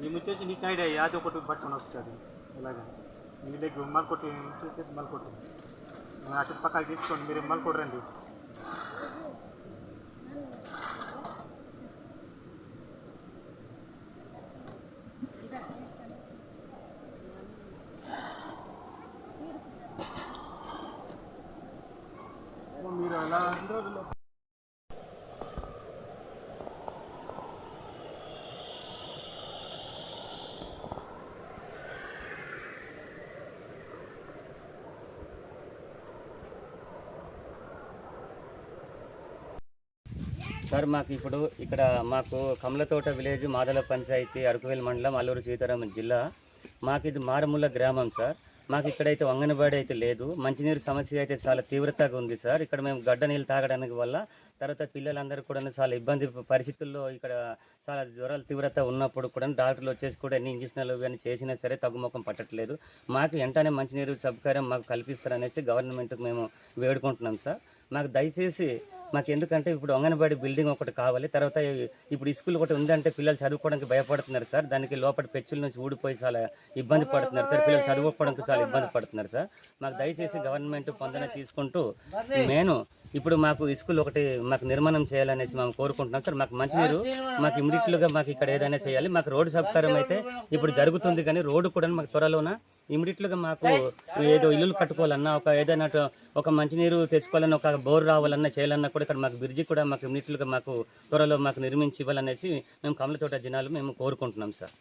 మీ వచ్చేసి నీ సైడ్ యాది ఒకటి పట్టుకొని వస్తుంది. ఇలాగ ఇలాగా నీళ్ళకి మల్కొట్టి చూసి మల్కొట్టి అటు పక్కకి తీసుకోండి మీరు మల్కొడు రండి. మీరు అలా సార్ మాకు ఇప్పుడు ఇక్కడ మాకు కమలతోట విలేజ్ మాదల పంచాయతీ అరకువేల్ మండలం అల్లూరు సీతారామన్ జిల్లా. మాకు ఇది మారుమూల గ్రామం సార్. మాకు ఇక్కడైతే వంగనబాడి అయితే లేదు. మంచినీరు సమస్య అయితే చాలా తీవ్రతగా ఉంది సార్. ఇక్కడ మేము గడ్డ నీళ్ళు తాగడానికి వల్ల తర్వాత పిల్లలందరూ కూడా చాలా ఇబ్బంది పరిస్థితుల్లో ఇక్కడ చాలా జ్వరాలు తీవ్రత ఉన్నప్పుడు కూడా డాక్టర్లు వచ్చేసి కూడా ఎన్ని ఇంజక్షన్లు కానీ చేసినా సరే తగ్గుముఖం పట్టట్లేదు. మాకు వెంటనే మంచినీరు సౌకర్యం మాకు కల్పిస్తారనేసి గవర్నమెంట్కి మేము వేడుకుంటున్నాం సార్. మాకు దయచేసి మాకు ఎందుకంటే ఇప్పుడు అంగన్వాడీ బిల్డింగ్ ఒకటి కావాలి తర్వాత ఇప్పుడు స్కూల్ ఒకటి ఉందంటే పిల్లలు చదువుకోవడానికి భయపడుతున్నారు సార్. దానికి లోపల పెచ్చుల నుంచి ఊడిపోయి చాలా ఇబ్బంది పడుతున్నారు సార్. పిల్లలు చదువుకోవడానికి చాలా ఇబ్బంది పడుతున్నారు సార్. మాకు దయచేసి గవర్నమెంట్ పొందన తీసుకుంటూ నేను ఇప్పుడు మాకు స్కూల్ ఒకటి మాకు నిర్మాణం చేయాలనేసి మేము కోరుకుంటున్నాం సార్. మాకు మంచినీరు మాకు ఇమీడియట్లుగా మాకు ఇక్కడ ఏదైనా చేయాలి. మాకు రోడ్డు సౌకర్యం అయితే ఇప్పుడు జరుగుతుంది కానీ రోడ్డు కూడా మాకు త్వరలోన ఇమీడియట్లుగా మాకు ఏదో ఇల్లులు కట్టుకోవాలన్నా ఒక ఏదైనా ఒక మంచినీరు తెచ్చుకోవాలన్నా ఒక బోర్ రావాలన్నా చేయాలన్నా కూడా ఇక్కడ మాకు బ్రిడ్జి కూడా మాకు ఇమీడియట్లుగా మాకు త్వరలో మాకు నిర్మించి ఇవ్వాలనేసి మేము కమలతోట జనాలు మేము కోరుకుంటున్నాం సార్.